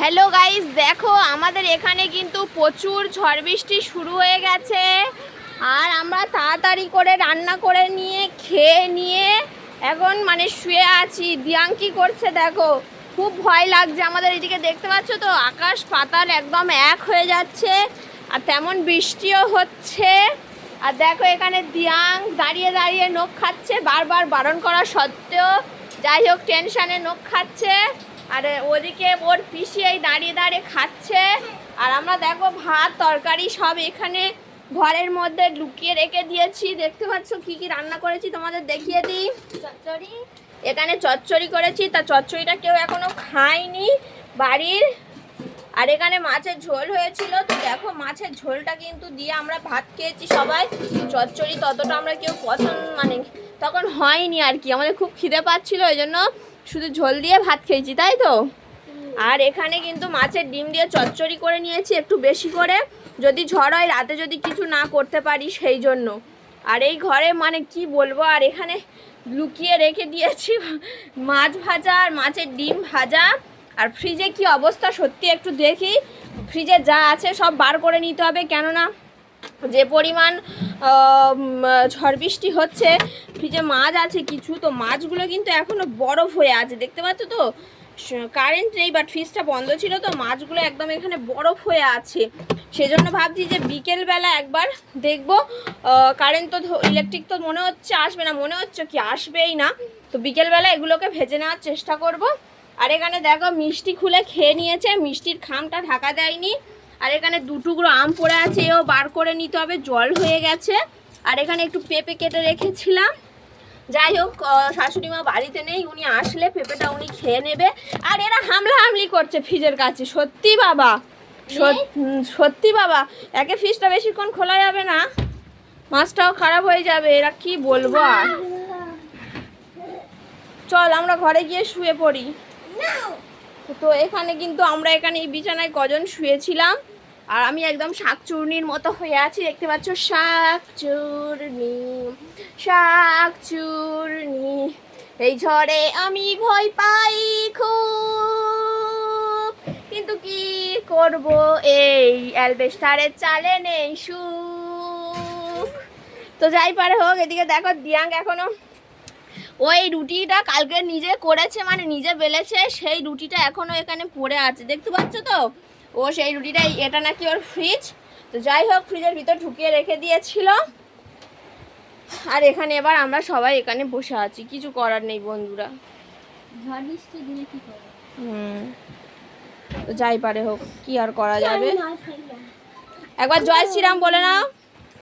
Hello guys দেখো, আমাদের এখানে কিন্তু প্রচুর ঝড় বৃষ্টি শুরু হয়ে গেছে। আর আমরা তাড়াতাড়ি করে রান্না করে নিয়ে, খেয়ে নিয়ে এখন মানে শুয়ে আছি। দিয়াং কি করছে, দেখো। খুব ভয় লাগছে আমাদের এদিকে, দেখতে পাচ্ছ তো? আকাশ পাতাল একদম এক হয়ে যাচ্ছে। আর তেমন বৃষ্টিও হচ্ছে। আর দেখো, এখানে দিয়াং দাঁড়িয়ে দাঁড়িয়ে নখ খাচ্ছে। বারবার বারণ করা সত্ত্বেও যাই হোক, টেনশানে নখ খাচ্ছে। আর ওদিকে ওর পিসি এই দাঁড়িয়ে দাঁড়িয়ে খাচ্ছে। আর আমরা দেখো ভাত তরকারি সব এখানে ঘরের মধ্যে লুকিয়ে রেখে দিয়েছি। দেখতে পাচ্ছ কি কি রান্না করেছি? তোমাদের দেখিয়ে দিই। চচ্চড়ি। এখানে চচ্চড়ি করেছি। তা চচ্চড়িটা কেউ এখনও খায়নি বাড়ির। আর এখানে মাছের ঝোল হয়েছিল। তো দেখো মাছের ঝোলটা কিন্তু দিয়ে আমরা ভাত খেয়েছি সবাই। চচ্চড়ি ততটা আমরা কেউ পছন্দ মানে তখন হয়নি আর কি। আমাদের খুব খিদে পাচ্ছিল ওই জন্য শুধু ঝোল দিয়ে ভাত খেয়েছি, তাই তো? আর এখানে কিন্তু মাছের ডিম দিয়ে চচ্চড়ি করে নিয়েছি একটু বেশি করে। যদি ঝড় হয়, রাতে যদি কিছু না করতে পারি সেই জন্য। আর এই ঘরে মানে কি বলব, আর এখানে লুকিয়ে রেখে দিয়েছি মাছ ভাজা আর মাছের ডিম ভাজা। আর ফ্রিজে কি অবস্থা সত্যি একটু দেখি। ফ্রিজে যা আছে সব বার করে নিতে হবে, কেননা যে পরিমাণ ঝড় বৃষ্টি হচ্ছে, ফ্রিজে মাছ আছে কিছু, তো মাছগুলো কিন্তু এখনও বরফ হয়ে আছে, দেখতে পাচ্ছ তো? কারেন্ট নেই বাট ফ্রিজটা বন্ধ ছিল, তো মাছগুলো একদম এখানে বরফ হয়ে আছে। সেজন্য ভাবছি যে বিকেলবেলা একবার দেখব কারেন্ট তো ইলেকট্রিক তো মনে হচ্ছে আসবে না, মনে হচ্ছে কি আসবেই না। তো বিকেলবেলা এগুলোকে ভেজে নেওয়ার চেষ্টা করব। আর এখানে দেখো, মিষ্টি খুলে খেয়ে নিয়েছে, মিষ্টির খামটা ঢাকা দেয়নি। আর এখানে দু টুকরো আম পড়ে আছে এও বার করে নিতে হবে জল হয়ে গেছে। আর এখানে একটু পেঁপে কেটে রেখেছিলাম। যাই হোক শাশুড়ি মা বাড়িতে নেই উনি আসলে পেঁপেটা উনি খেয়ে নেবে। আর এরা হামলা হামলি করছে ফ্রিজের কাছে সত্যি বাবা। সত্যি বাবা। একে ফ্রিজটা বেশিক্ষণ খোলা যাবে না মাছটাও খারাপ হয়ে যাবে এরা কি বলব আর। চল আমরা ঘরে গিয়ে শুয়ে পড়ি। তো এখানে কিন্তু আমরা এখানে এই বিছানায় কজন শুয়েছিলাম? আর আমি একদম শাক চূর্ণির মতো হয়ে আছি, দেখতে পাচ্ছ? শাক চূর্ণি শাক চূর্ণি এই ঝড়ে আমি ভয় পাই খুব। কিন্তু কি করব? এই অ্যালবেস্টারের চালে নেই সুখ। তো যাই পারে হোক, এদিকে দেখো দিয়াঙ্গ এখনও ওই রুটিটা কালকে নিজে করেছে মানে নিজে বেলেছে সেই রুটিটা এখনও এখানে পড়ে আছে। দেখতে পাচ্ছ তো? ও সেই রুটিটা এটা নাকি ওর ফ্রিজ তো যাই হোক ফ্রিজের ভিতর ঢুকিয়ে রেখে দিয়েছিল। আর এখানে এবার আমরা সবাই এখানে বসে আছি কিছু করার নেই বন্ধুরা। হুম। তো যাই পারে হোক কি আর করা যাবে? একবার জয় শ্রীরাম বলে নাও।